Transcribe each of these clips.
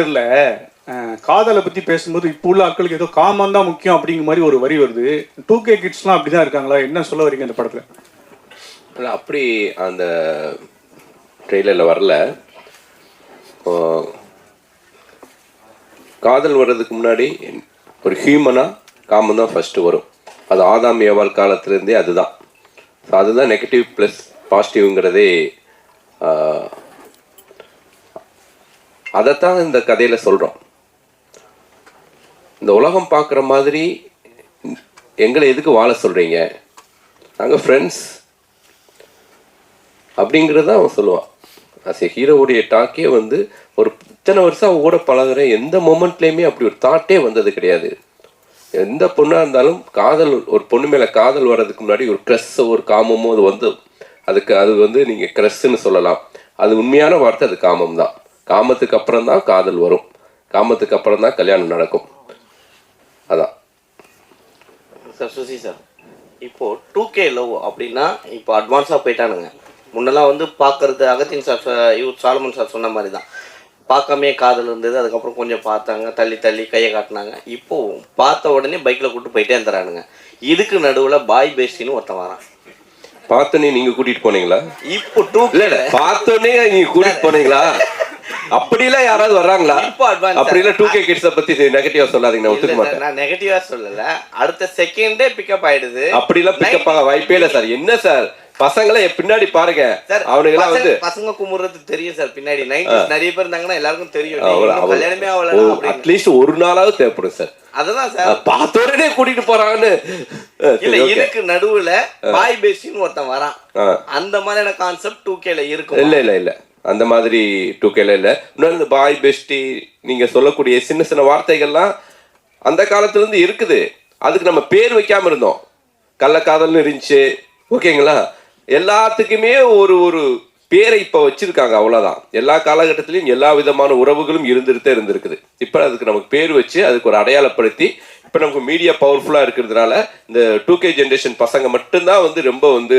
தெரியல காதலை பத்தி பேசும்போது இப்போ உள்ள ஆட்களுக்கு ஏதோ காமம் தான் முக்கியம் அப்படிங்கிற மாதிரி ஒரு வரி வருது. டூ கே கிட்ஸ்லாம் அப்படிதான் இருக்காங்களா? என்ன சொல்ல வரீங்க இந்த படத்துல? இல்லை அப்படி அந்த ட்ரெய்லரில் வரல. காதல் வர்றதுக்கு முன்னாடி ஒரு ஹியூமனாக காமன் தான் ஃபஸ்ட்டு வரும். அது ஆதாம் ஏவாள் காலத்துலேருந்தே அதுதான். ஸோ அதுதான் நெகட்டிவ் ப்ளஸ் பாசிட்டிவ்ங்கிறதே அதைத்தான் இந்த கதையில் சொல்கிறோம் இந்த உலகம் பார்க்குற மாதிரி எங்களை எதுக்கு வாழ சொல்கிறீங்க நாங்கள் ஃப்ரெண்ட்ஸ் அப்படிங்கிறத அவன் சொல்லுவான். அஸ் எ ஹீரோவுடைய டாக்கே வந்து ஒரு இத்தனை வருஷம் அவன் கூட பழகிற எந்த மொமெண்ட்லேயுமே அப்படி ஒரு தாட்டே வந்தது கிடையாது. எந்த பொண்ணாக இருந்தாலும் காதல் ஒரு பொண்ணு மேலே காதல் வர்றதுக்கு முன்னாடி ஒரு க்ரெஸ்ஸோ ஒரு காமமோ அது வந்து அதுக்கு அது வந்து நீங்கள் க்ரெஸ்ஸுன்னு சொல்லலாம். அது உண்மையான வார்த்தை அது காமம் தான் காமத்துக்கு அப்புறம் தான் காதல் வரும். காமத்துக்கு அப்புறம் தான் கல்யாணம் நடக்கும். அதான். சார் சுசி சார் இப்போ டூ கே லவ் அப்படின்னா இப்போ அட்வான்ஸாக போயிட்டானுங்க. முன்னெல்லாம் வந்து பார்க்கறது அகத்தின் சார் இவர் சாலமன் சார் சொன்ன மாதிரி தான் பார்க்காமே காதல் இருந்தது அதுக்கப்புறம் கொஞ்சம் பார்த்தாங்க தள்ளி தள்ளி கையை காட்டினாங்க. இப்போ பார்த்த உடனே பைக்கில் கூட்டு போயிட்டே இருந்துறானுங்க. இதுக்கு நடுவில் பாய் பேஸ்டின்னு ஒருத்தன் வரான். பார்த்தோன்னே நீங்கள் கூட்டிகிட்டு போனீங்களா? இப்போ டூ இல்ல இல்ல பார்த்தோன்னே நீங்க கூட்டிட்டு போனீங்களா? அப்படிலாம் யாராவது வர்றாங்களா? இப்போ advance. அப்படி இல்ல டூ கே கிட்ஸ பத்தி நெகட்டிவா சொல்லாதீங்க நான் ஒத்துக்க மாட்டேன். நான் நெகட்டிவாக சொல்லலை. அடுத்த செகண்டே பிக்கப் ஆயிடுது. அப்படிலாம் பிக்கப் ஆக வாய்ப்பே இல்ல சார். என்ன சார்? பசங்களை பின்னாடி பாருங்க. சார் அவனுங்கெல்லாம் வந்து பசங்க- குமுறது தெரியும் சார் பின்னாடி. நைன்டிஸ் நிறைய பேர் இருந்தாங்கன்னா எல்லாருக்கும் தெரியும். கல்யாணமே அவ்வளவு அட்லீஸ்ட் ஒரு நாளாவது தேவைப்படும் சார். அதுதான் சார். பார்த்த உடனே கூட்டிட்டு போறாங்கன்னு. அஹ் இல்ல. இதுக்கு நடுவுல பாய் பேசின்னு ஒருத்தன் வரான். அந்த மாதிரியான கான்செப்ட் டூ கேல இருக்கும்? இல்ல இல்ல இல்ல. அந்த மாதிரி டூ கேல இல்லை. இன்னொரு இந்த பாய் பெஸ்டி நீங்கள் சொல்லக்கூடிய சின்ன சின்ன வார்த்தைகள்லாம் அந்த காலத்துலேருந்து இருக்குது. அதுக்கு நம்ம பேர் வைக்காமல் இருந்தோம். கள்ளக்காதல்னு இருந்துச்சு. ஓகேங்களா? எல்லாத்துக்குமே ஒரு ஒரு பேரை இப்போ வச்சுருக்காங்க அவ்வளோதான் எல்லா காலகட்டத்திலையும் எல்லா விதமான உறவுகளும் இருந்துகிட்டே இருந்திருக்குது. இப்போ அதுக்கு நமக்கு பேர் வச்சு அதுக்கு ஒரு அடையாளப்படுத்தி இப்போ நமக்கு மீடியா பவர்ஃபுல்லாக இருக்கிறதுனால இந்த டூ கே ஜென்ரேஷன் பசங்க மட்டும்தான் வந்து ரொம்ப வந்து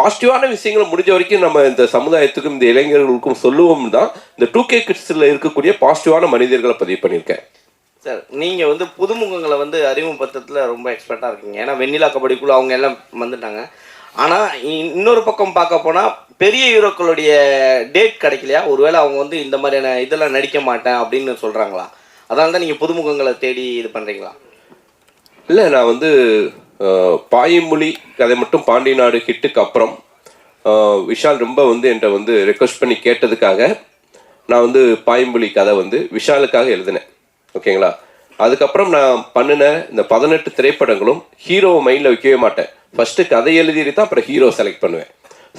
பாசிட்டிவான விஷயங்களை முடிஞ்ச வரைக்கும் நம்ம இந்த சமுதாயத்துக்கும் இந்த இளைஞர்களுக்கும் சொல்லுவோம் தான் இந்த டூ கே கிட்ஸில் இருக்கக்கூடிய பாசிட்டிவான மனிதர்களை பதிவு பண்ணியிருக்கேன். சார் நீங்க வந்து புதுமுகங்களை வந்து அறிமுகப்படுத்துறதுல ரொம்ப எக்ஸ்பர்ட்டா இருக்கீங்க. ஏன்னா வெண்ணிலா கபடிக்குள்ள அவங்க எல்லாம் வந்துட்டாங்க. ஆனா இ- இன்னொரு பக்கம் பார்க்க போனா பெரிய ஹீரோக்களுடைய டேட் கிடைக்கலையா? ஒருவேளை அவங்க வந்து இந்த மாதிரியான இதெல்லாம் நடிக்க மாட்டேன் அப்படின்னு சொல்றாங்களா? அதனால தான் நீங்க புதுமுகங்களை தேடி இது பண்றீங்களா? இல்லை நான் வந்து பாயமொழி கதை மட்டும் பாண்டி நாடு ஹிட்டுக்கு அப்புறம் விஷால் ரொம்ப வந்து என்கிட்ட வந்து ரெக்வஸ்ட் பண்ணி கேட்டதுக்காக நான் வந்து பாயமொழி கதை வந்து விஷாலுக்காக எழுதினேன். ஓகேங்களா? அதுக்கப்புறம் நான் பண்ணின இந்த பதினெட்டு திரைப்படங்களும் ஹீரோவை மைண்டில் வைக்கவே மாட்டேன். ஃபஸ்ட்டு கதை எழுதிட்டு தான் அப்புறம் ஹீரோ செலக்ட் பண்ணுவேன்.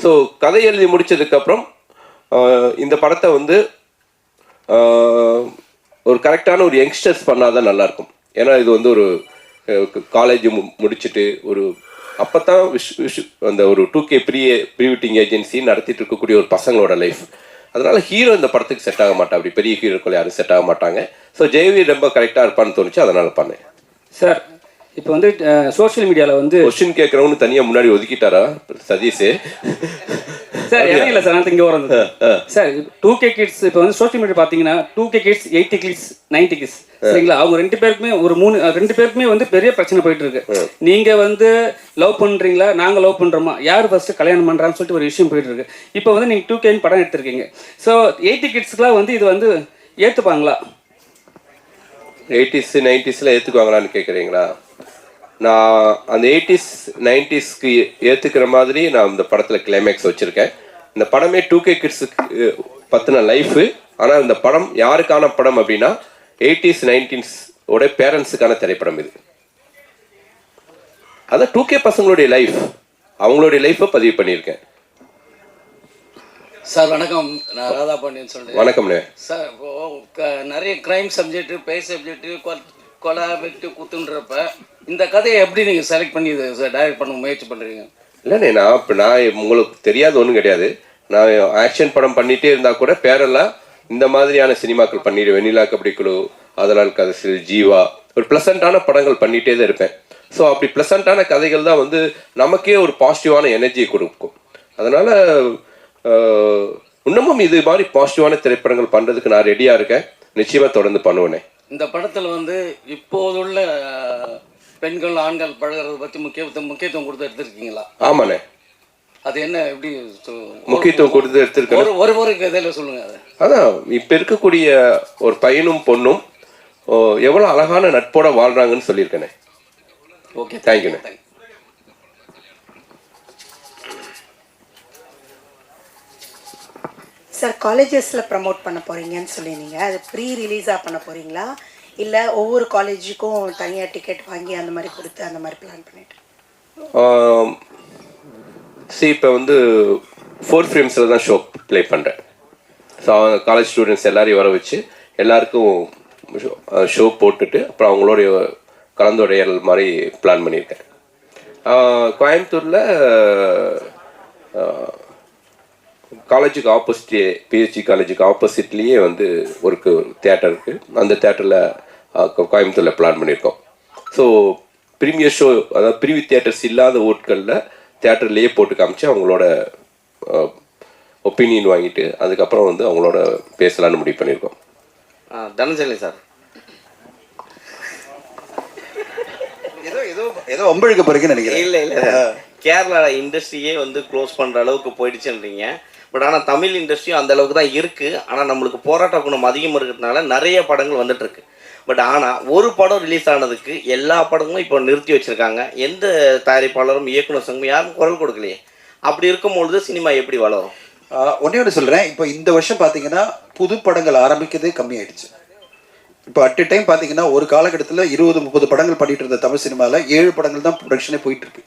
ஸோ கதை எழுதி முடித்ததுக்கப்புறம் இந்த படத்தை வந்து ஒரு கரெக்டான ஒரு யங்ஸ்டர்ஸ் பண்ணால் தான் நல்லாயிருக்கும் ஏன்னா இது வந்து ஒரு காலேஜ் முடிச்சுட்டு ஒரு அப்பதான் விஷ் விஷ் அந்த ஒரு two K pre pre wedding agency நடத்திட்டு இருக்கக்கூடிய ஒரு பசங்களோட லைஃப் அதனால ஹீரோ இந்த படத்துக்கு செட் ஆக மாட்டா. அப்படி பெரிய ஹீரோக்கள் யாரும் செட் ஆக மாட்டாங்க. ஸோ ஜெயவி ரொம்ப கரெக்டாக இருப்பான்னு தோணுச்சு. அதனால பண்ணேன். சார் இப்போ வந்து சோஷியல் மீடியாவில் வந்து கொஸ்டின் கேட்குறவனு தனியாக முன்னாடி ஒதுக்கிட்டாரா சதீஷ்? சார் இடம் இல்லை சார் நான் இங்கே வரது சார் டூ கே கிட்ஸ் இப்போ வந்து சோஷியல் மீடியா பார்த்தீங்கன்னா two K kids eighty kids ninety kids சரிங்களா? அவங்க ரெண்டு பேருக்குமே ஒரு மூணு ரெண்டு பேருக்குமே வந்து பெரிய பிரச்சனை போயிட்டு இருக்கு நீங்க வந்து லவ் பண்றீங்களா? நாங்க லவ் பண்றோமா? யார் ஃபர்ஸ்ட் கல்யாணம் பண்றான்னு சொல்லிட்டு ஒரு விஷயம் போயிட்டு இருக்கு இப்போ வந்து நீங்க டூ கேன்னு படம் எடுத்திருக்கீங்க. ஸோ எயிட்டி கிட்ஸ்க்குலாம் வந்து இது வந்து ஏத்துப்பாங்களா? எயிட்டிஸ் நைன்டிஸில் ஏற்றுக்குவாங்களான்னு கேட்குறீங்களா நான் அந்த எயிட்டிஸ் நைன்டிஸ்க்கு ஏற்றுக்கிற மாதிரி நான் இந்த படத்தில் கிளைமேக்ஸ் வச்சுருக்கேன். இந்த படமே டூ கே கிட்ஸுக்கு பற்றின லைஃபு ஆனால் இந்த படம் யாருக்கான படம் அப்படின்னா எயிட்டிஸ் நைன்டீன்ஸ் ஓட பேரண்ட்ஸுக்கான திரைப்படம் இது. அதான் டூ கே பசங்களுடைய லைஃப் அவங்களுடைய லைஃப்பை பதிவு பண்ணியிருக்கேன். சார் வணக்கம். நான் ராதா பாண்டியன் சொல்றேன். வணக்கம்ண்ணே. சார் இப்போ நிறைய கிரைம் சப்ஜெக்ட் பே சப்ஜெக்ட் கொலை வெட்டு குத்துன்றப்ப இந்த கதையை எப்படி நீங்கள் செலக்ட் பண்ணி இதை டைரக்ட் பண்ண முயற்சி பண்ணுறீங்க இல்லைண்ணே நான் இப்போ நான் உங்களுக்கு தெரியாத ஒன்றும் கிடையாது. நான் ஆக்ஷன் படம் பண்ணிட்டே இருந்தால் கூட பேரெல்லாம் இந்த மாதிரியான சினிமாக்கள் பண்ணிடுவேன் வெண்ணிலா கபடி குழு அதனால் கதை ஜீவா ஒரு ப்ளசண்ட்டான படங்கள் பண்ணிட்டே தான் இருப்பேன். ஸோ அப்படி ப்ளசண்ட்டான கதைகள் தான் வந்து நமக்கே ஒரு பாசிட்டிவான எனர்ஜியை கொடுக்கும். அதனால் இன்னமும் இது மாதிரி பாசிட்டிவான திரைப்படங்கள் பண்ணுறதுக்கு நான் ரெடியாக இருக்கேன். நிச்சயமாக தொடர்ந்து பண்ணுவேனே. இந்த படத்தில் வந்து இப்போதுள்ள பெண்கள் ஆண்கள் பழகுறத பற்றி முக்கியத்துவம் முக்கியத்துவம் கொடுத்து எடுத்திருக்கீங்களா? ஆமாண்ணே. அது என்ன எப்படி முக்கியத்துவம் கொடுத்து எடுத்திருக்கேன். ஒரு ஒரு ஒரு கதையில் சொல்லுங்கள் அதை. அதான் இப்ப இருக்கக்கூடிய ஒரு பையனும் பொண்ணும் ஓ, எவ்வளவு அழகான நட்போட வாழ்றாங்கன்னு சொல்லியிருக்கேனே. ஓகே தேங்க்யூண்ணே சார் காலேஜஸில் ப்ரமோட் பண்ண போகிறீங்கன்னு சொல்லியிருந்தீங்க. அது ப்ரீ ரிலீஸாக பண்ண போகிறீங்களா இல்லை ஒவ்வொரு காலேஜுக்கும் தனியாக டிக்கெட் வாங்கி அந்த மாதிரி கொடுத்து அந்த மாதிரி பிளான் பண்ணிட்டு? சரி இப்போ வந்து ஃபோர் ஃப்ரேம்ஸில் தான் ஷோ ப்ளே பண்ணுறேன் ஸோ காலேஜ் ஸ்டூடெண்ட்ஸ் எல்லாரையும் வர வச்சு எல்லாருக்கும் ஷோ போட்டுட்டு அப்புறம் அவங்களுடைய கலந்துரையாடல் மாதிரி பிளான் பண்ணியிருக்கேன். கோயம்புத்தூரில் காலேஜுக்கு ஆப்போசிட் பிஹெச்டி காலேஜுக்கு ஆப்போசிட்லேயே வந்து ஒரு தேட்டர் இருக்குது அந்த தேட்டரில் கோயம்புத்தூரில் பிளான் பண்ணியிருக்கோம் ஸோ ப்ரீமியர் ஷோ அதாவது ப்ரீவி தியேட்டர்ஸ் இல்லாத ஊர்களில் தேட்டர்லேயே போட்டு காமிச்சு அவங்களோட ஒப்பீனியன் வாங்கிட்டு அதுக்கப்புறம் வந்து அவங்களோட பேசலான்னு முடிவு பண்ணியிருக்கோம் தனஞ்சலி சார். ஏதோ ஏதோ ஏதோ அம்பழுக்க போறீங்கன்னு நினைக்கிறேன். இல்ல இல்ல. கேரளா இண்டஸ்ட்ரியே வந்து க்ளோஸ் பண்ற அளவுக்கு போயிடுச்சுன்றீங்க. பட் ஆனால் தமிழ் இண்டஸ்ட்ரியும் அந்த அளவுக்கு தான் இருக்குது ஆனால் நம்மளுக்கு போராட்ட குணம் அதிகம் இருக்கிறதுனால நிறைய படங்கள் வந்துட்டுருக்கு பட் ஆனால் ஒரு படம் ரிலீஸ் ஆனதுக்கு எல்லா படங்களும் இப்போ நிறுத்தி வச்சுருக்காங்க. எந்த தயாரிப்பாளரும் இயக்குனர் சங்கம் யாரும் குரல் கொடுக்கலையே. அப்படி இருக்கும்பொழுது சினிமா எப்படி வளரும்? ஒன்றே ஒன்று சொல்கிறேன் இப்போ இந்த வருஷம் பார்த்தீங்கன்னா புது படங்கள் ஆரம்பிக்கிறதே கம்மியாயிடுச்சு. இப்போ அட் டைம் பார்த்தீங்கன்னா ஒரு காலகட்டத்தில் இருபது முப்பது படங்கள் பண்ணிட்டு இருந்த தமிழ் சினிமாவில் ஏழு படங்கள் தான் ப்ரொடக்ஷனே போயிட்டு இருக்கு.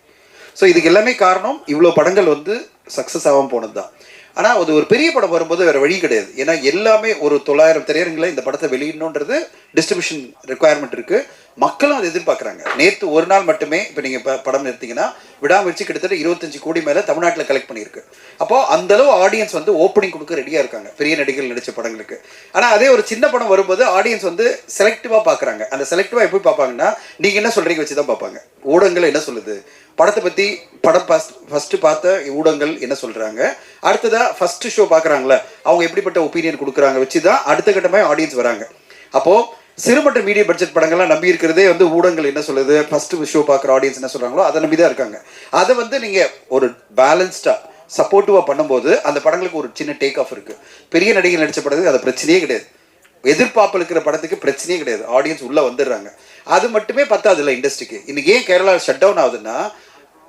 ஸோ இதுக்கு எல்லாமே காரணம் இவ்வளோ படங்கள் வந்து சக்ஸஸ் ஆகாமல் போனது தான் ஆனால் அது ஒரு பெரிய படம் வரும்போது வேறு வழி கிடையாது. ஏன்னா எல்லாமே ஒரு தொள்ளாயிரம் திரையரங்கில் இந்த படத்தை வெளியிடணுன்றது டிஸ்ட்ரிபியூஷன் ரெக்குவயர்மெண்ட் இருக்குது மக்களும் அதை எதிர்பார்க்குறாங்க. நேற்று ஒரு நாள் மட்டுமே இப்போ நீங்கள் இப்போ படம் எடுத்தீங்கன்னா விடாமுயற்சி கிட்டத்தட்ட இருபத்தஞ்சு கோடி மேலே தமிழ்நாட்டில் கலெக்ட் பண்ணியிருக்கு. அப்போ அந்தளவு ஆடியன்ஸ் வந்து ஓப்பனிங் கொடுக்க ரெடியாக இருக்காங்க. பெரிய நடிகர்கள் நடித்த படங்களுக்கு. ஆனால் அதே ஒரு சின்ன படம் வரும்போது ஆடியன்ஸ் வந்து செலக்டிவாக பார்க்குறாங்க அந்த செலக்டிவாக எப்படி பார்ப்பாங்கன்னா நீங்கள் என்ன சொல்கிறீங்க வச்சு தான் பார்ப்பாங்க ஊடகங்கள் என்ன சொல்லுது? படத்தை பற்றி படம் ஃபஸ்ட் ஃபஸ்ட்டு பார்த்த ஊடகங்கள் என்ன சொல்கிறாங்க அடுத்ததாக ஃபஸ்ட்டு ஷோ பார்க்குறாங்களே அவங்க எப்படிப்பட்ட ஒப்பீனியன் கொடுக்குறாங்க வச்சு தான் அடுத்த கட்டமாக ஆடியன்ஸ் வராங்க. அப்போது சிறு மீடிய பட்ஜெட் படங்கள்லாம் நம்பி இருக்கிறதே வந்து ஊடகங்கள் என்ன சொல்லுது? ஃபர்ஸ்ட் ஷோ பார்க்குற ஆடியன்ஸ் என்ன சொல்கிறாங்களோ அதை நம்பி தான் இருக்காங்க. அதை வந்து நீங்கள் ஒரு பேலன்ஸ்டாக சப்போர்ட்டிவாக பண்ணும்போது அந்த படங்களுக்கு ஒரு சின்ன டேக் ஆஃப் இருக்குது பெரிய நடிகர் நடித்த படத்துக்கு அது பிரச்சனையே கிடையாது. எதிர்பார்ப்பு இருக்கிற படத்துக்கு பிரச்சனையே கிடையாது. ஆடியன்ஸ் உள்ளே வந்துடுறாங்க. அது மட்டுமே பத்தாது இல்லை இண்டஸ்ட்ரிக்கு இன்னைக்கு ஏன் கேரளா ஷட் டவுன் ஆகுதுன்னா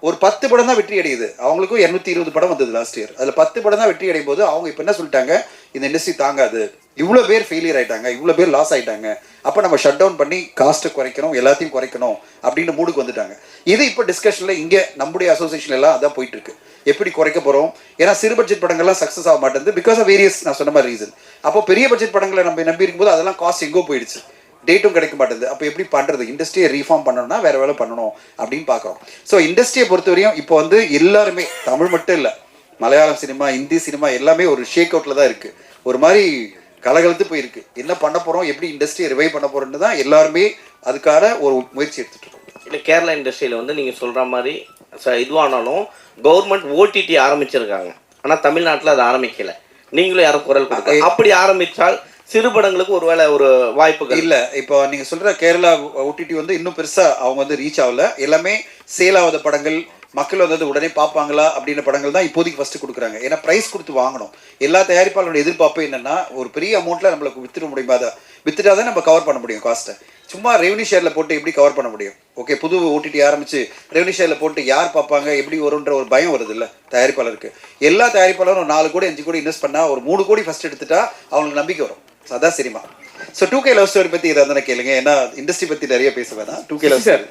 ஒரு பத்து படம் தான் வெற்றி அடையுது. அவங்களுக்கும் இரநூத்தி இருபது படம் வந்தது லாஸ்ட் இயர் அதில் பத்து படம் தான் வெற்றி அடையும் போது அவங்க இப்போ என்ன சொல்லிட்டாங்க? இந்த இண்டஸ்ட்ரி தாங்காது. இவ்வளோ பேர் ஃபெயிலியர் ஆயிட்டாங்க இவ்வளோ பேர் லாஸ் ஆயிட்டாங்க. அப்போ நம்ம ஷட் டவுன் பண்ணி காஸ்ட்டை குறைக்கணும் எல்லாத்தையும் குறைக்கணும் அப்படின்னு மூடுக்கு வந்துட்டாங்க. இது இப்போ டிஸ்கஷனில் இங்கே நம்முடைய அசோசியேஷன் எல்லாம் அதான் போயிட்டு இருக்கு. எப்படி குறைக்க போகிறோம் ஏன்னா சிறு பட்ஜெட் படங்கள்லாம் சக்ஸஸ் ஆக மாட்டேங்குது பிகாஸ் ஆஃப் வேரியஸ் நான் சொன்ன மாதிரி ரீசன் அப்போ பெரிய பட்ஜெட் படங்களை நம்ம நம்பி இருக்கும்போது அதெல்லாம் காஸ்ட் எங்கோ போயிடுச்சு. டேட்டும் கிடைக்க மாட்டேங்குது. அப்போ எப்படி பண்ணுறது இண்டஸ்ட்ரியை ரீஃபார்ம் பண்ணணும்னா வேறு வேலை பண்ணணும் அப்படின்னு பார்க்குறோம். ஸோ இண்டஸ்ட்ரியை பொறுத்தவரையும் இப்போ வந்து எல்லாருமே தமிழ் மட்டும் இல்லை மலையாளம் சினிமா இந்தி சினிமா எல்லாமே ஒரு ஷேக் அவுட்டில் தான் இருக்குது ஒரு மாதிரி கலகலத்து போயிருக்கு. என்ன பண்ண போகிறோம் எப்படி இண்டஸ்ட்ரியை ரிவைவ் பண்ண போகிறோன்னு தான் எல்லாருமே அதுக்கான ஒரு முயற்சி எடுத்துட்டு இருக்கோம். இல்லை கேரளா இண்டஸ்ட்ரியில் வந்து நீங்கள் சொல்கிற மாதிரி ச இதுவானாலும் கவர்மெண்ட் ஓடிடி ஆரம்பிச்சிருக்காங்க. ஆனால் தமிழ்நாட்டில் அது ஆரம்பிக்கல. நீங்களும் யாரும் குரல் கொடுக்க அப்படி ஆரம்பித்தால் சிறு படங்களுக்கு ஒருவேளை ஒரு வாய்ப்புகள். இல்ல இப்போ நீங்க சொல்ற கேரளா ஓடிடி வந்து இன்னும் பெருசா அவங்க வந்து ரீச் ஆகல. எல்லாமே சேல் ஆகாத படங்கள் மக்கள் வந்து அது உடனே பார்ப்பாங்களா அப்படின்ற படங்கள் தான் இப்போதைக்கு ஃபர்ஸ்ட் கொடுக்குறாங்க. ஏன்னா பிரைஸ் கொடுத்து வாங்கணும். எல்லா தயாரிப்பாளரோட எதிர்பார்ப்பு என்னன்னா ஒரு பெரிய அமௌண்ட்ல நம்மளுக்கு வித்துட முடியுமா? அதை வித்துட்டா தான் நம்ம கவர் பண்ண முடியும் காஸ்ட்டை சும்மா ரெவன்யூ ஷேர்ல போட்டு எப்படி கவர் பண்ண முடியும்? ஓகே புது ஓடிடி ஆரம்பிச்சு ரெவன்யூ ஷேர்ல போட்டு யார் பார்ப்பாங்க? எப்படி வரும்ன்ற ஒரு பயம் வருது இல்ல தயாரிப்பாளருக்கு. எல்லா தயாரிப்பாளரும் ஒரு நாலு கோடி அஞ்சு கோடி இன்வெஸ்ட் பண்ணா ஒரு மூணு கோடி ஃபர்ஸ்ட் எடுத்துட்டா அவங்களுக்கு நம்பிக்கை வரும். அதான் cinema. So two K love story பத்தி இதை தானே கேளுங்க. ஏன்னா இண்டஸ்ட்ரி பத்தி நிறைய பேச வேணாம். Two K love sir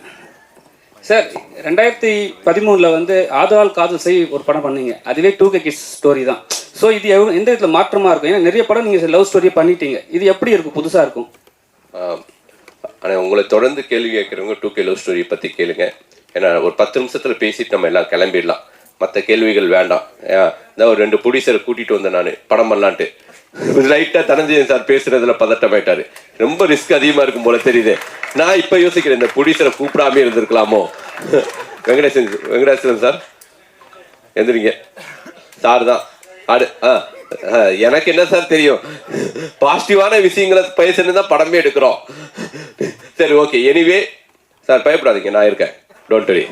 sir ரெண்டாயிரத்தி பதிமூணில் வந்து ஆதவால் காதல் செய் ஒரு படம் பண்ணீங்க. அதுவே டூ கே கிட்ஸ் ஸ்டோரி தான். ஸோ இது எவ்வளோ எந்த விதத்தில் மாற்றமாக இருக்கும்? ஏன்னா நிறைய படம் நீங்கள் லவ் ஸ்டோரி பண்ணிட்டீங்க. இது எப்படி இருக்கும்? புதுசாக இருக்கும். ஆனால் உங்களை தொடர்ந்து கேள்வி கேட்குறவங்க டூ கே லவ் ஸ்டோரி பற்றி கேளுங்க. ஏன்னா ஒரு பத்து நிமிஷத்தில் பேசிட்டு நம்ம எல்லாம் கிளம்பிடலாம். மற்ற கேள்விகள் வேண்டாம். ஏன், இதான் ஒரு ரெண்டு ப்ரொடியூசரை கூட்டிகிட்டு வந்தேன் நான். படம் பண்ணலான்ட்டு. லைட்டாக தனஞ்சயன் சார் பேசுறதுல பதட்டமாயிட்டாரு ரொம்ப ரிஸ்க் அதிகமாக இருக்கும் போல தெரியுது. நான் இப்போ யோசிக்கிறேன் இந்த புடிசரை கூப்பிடாமே இருந்திருக்கலாமோ? வெங்கடேசன் வெங்கடேஸ்வரன் சார் எந்திரிங்க. சார் தான். ஆடு ஆ ஆ, எனக்கு என்ன சார் தெரியும்? பாசிட்டிவான விஷயங்களை பேசுன்னு தான் படமே எடுக்கிறோம். சரி ஓகே எனிவே சார் பயப்படாதீங்க. நான் இருக்கேன். டோன்ட் வரி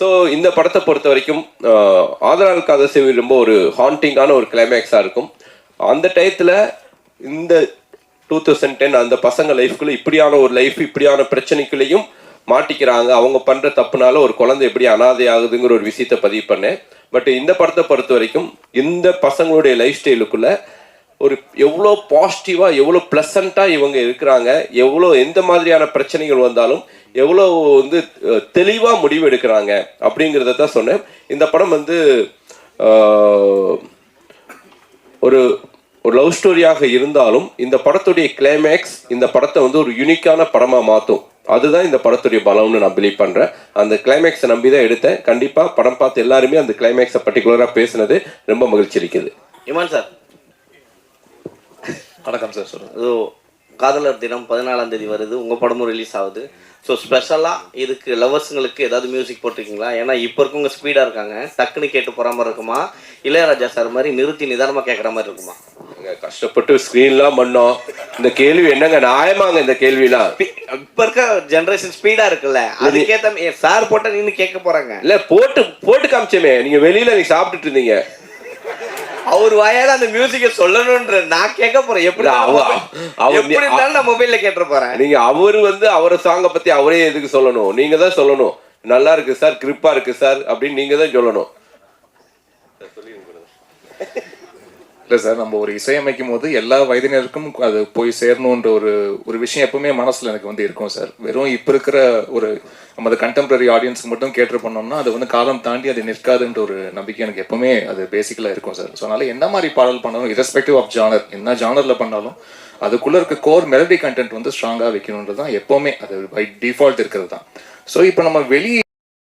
ஸோ இந்த படத்தை பொறுத்த வரைக்கும் ஆதரால் காதல் சேவை ரொம்ப ஒரு ஹாண்டிங்கான ஒரு கிளைமேக்ஸாக இருக்கும். அந்த டயத்தில் இந்த டூ தௌசண்ட் டென் அந்த பசங்க லைஃப்குள்ளே இப்படியான ஒரு லைஃப் இப்படியான பிரச்சனைக்குள்ளேயும் மாட்டிக்கிறாங்க. அவங்க பண்ணுற தப்புனால ஒரு குழந்தை எப்படி அனாதை ஆகுதுங்கிற ஒரு விஷயத்த பதிவு பண்ணேன். பட் இந்த படத்தை பொறுத்த வரைக்கும் இந்த பசங்களுடைய லைஃப் ஸ்டைலுக்குள்ள ஒரு எவ்வளோ பாசிட்டிவாக எவ்வளோ ப்ளசண்ட்டாக இவங்க இருக்கிறாங்க எவ்வளோ எந்த மாதிரியான பிரச்சனைகள் வந்தாலும் எவ்வளோ வந்து தெளிவாக முடிவு எடுக்கிறாங்க அப்படிங்கிறத தான் சொன்னேன். இந்த படம் வந்து ஒரு ஒரு லவ் ஸ்டோரியாக இருந்தாலும் இந்த படத்துடைய கிளைமேக்ஸ் இந்த படத்தை வந்து ஒரு யூனிக்கான படமாக மாற்றும் அதுதான் இந்த படத்துடைய பலம்னு நான் பிலீவ் பண்ணுறேன் அந்த கிளைமேக்ஸை நம்பி தான் எடுத்தேன். கண்டிப்பாக படம் பார்த்து எல்லாருமே அந்த கிளைமேக்ஸை பர்டிகுலராக பேசுனது ரொம்ப மகிழ்ச்சி அளிக்குது. இமான் சார். வணக்கம் சார் சொல்லுங்கள் இது காதலர் தினம் பதினாலாம் தேதி வருது. உங்கள் படமும் ரிலீஸ் ஆகுது. ஸோ ஸ்பெஷலாக இதுக்கு லவர்ஸுங்களுக்கு ஏதாவது மியூசிக் போட்டிருக்கீங்களா? ஏன்னா இப்போ இருக்கவங்க ஸ்பீடாக இருக்காங்க. டக்குன்னு கேட்டு போகிற மாதிரி இருக்குமா? இளையராஜா சார் மாதிரி நிறுத்தி நிதானமாக கேட்குற மாதிரி இருக்குமா? கஷ்டப்பட்டு ஸ்க்ரீன்லாம் பண்ணோம். இந்த கேள்வி என்னங்க? நியாயமாங்க இந்த கேள்விலாம். இப்போ இருக்க ஜென்ரேஷன் ஸ்பீடாக இருக்குல்ல. அதுக்கேற்ற சார் போட்டால் நின்று கேட்க போகிறாங்க இல்ல போட்டு போட்டு காமிச்சோமே. நீங்க வெளியில நீங்க சாப்பிட்டுட்டு இருந்தீங்க. அவர் வாயால அந்த மியூசிக்கை சொல்லணும்ன்ற நான் கேட்க போறேன். எப்படி எப்படி இருந்தாலும் நான் மொபைல்ல கேட்டு போறேன். நீங்க அவரு வந்து அவர சாங்க பத்தி அவரே எதுக்கு சொல்லணும்? நீங்க தான் சொல்லணும். நல்லா இருக்கு சார் கிரிப்பா இருக்கு சார் அப்படின்னு நீங்க தான் சொல்லணும். இல்லை சார் நம்ம ஒரு இசையமைக்கும் போது எல்லா வயதினருக்கும் அது போய் சேரணுன்ற ஒரு ஒரு விஷயம் எப்பவுமே மனசில் எனக்கு வந்து இருக்கும் சார். வெறும் இப்போ இருக்கிற ஒரு நம்ம அது கண்டெம்பரரி ஆடியன்ஸ்க்கு மட்டும் கேட்டு பண்ணோம்னா அது வந்து காலம் தாண்டி அது நிற்காதுன்ற ஒரு நம்பிக்கை எனக்கு எப்பவுமே அது பேசிக்கலாக இருக்கும் சார். ஸோ அதனால் என்ன மாதிரி பாடல் பண்ணாலும் இரஸ்பெக்டிவ் ஆஃப் ஜானர் என்ன ஜானரில் பண்ணாலும் அதுக்குள்ளே இருக்க கோர் மெலடி கண்டென்ட் வந்து ஸ்ட்ராங்காக வைக்கணுன்றது தான் எப்போவுமே அது பை டிஃபால்ட் இருக்கிறது தான். ஸோ இப்போ நம்ம வெளியே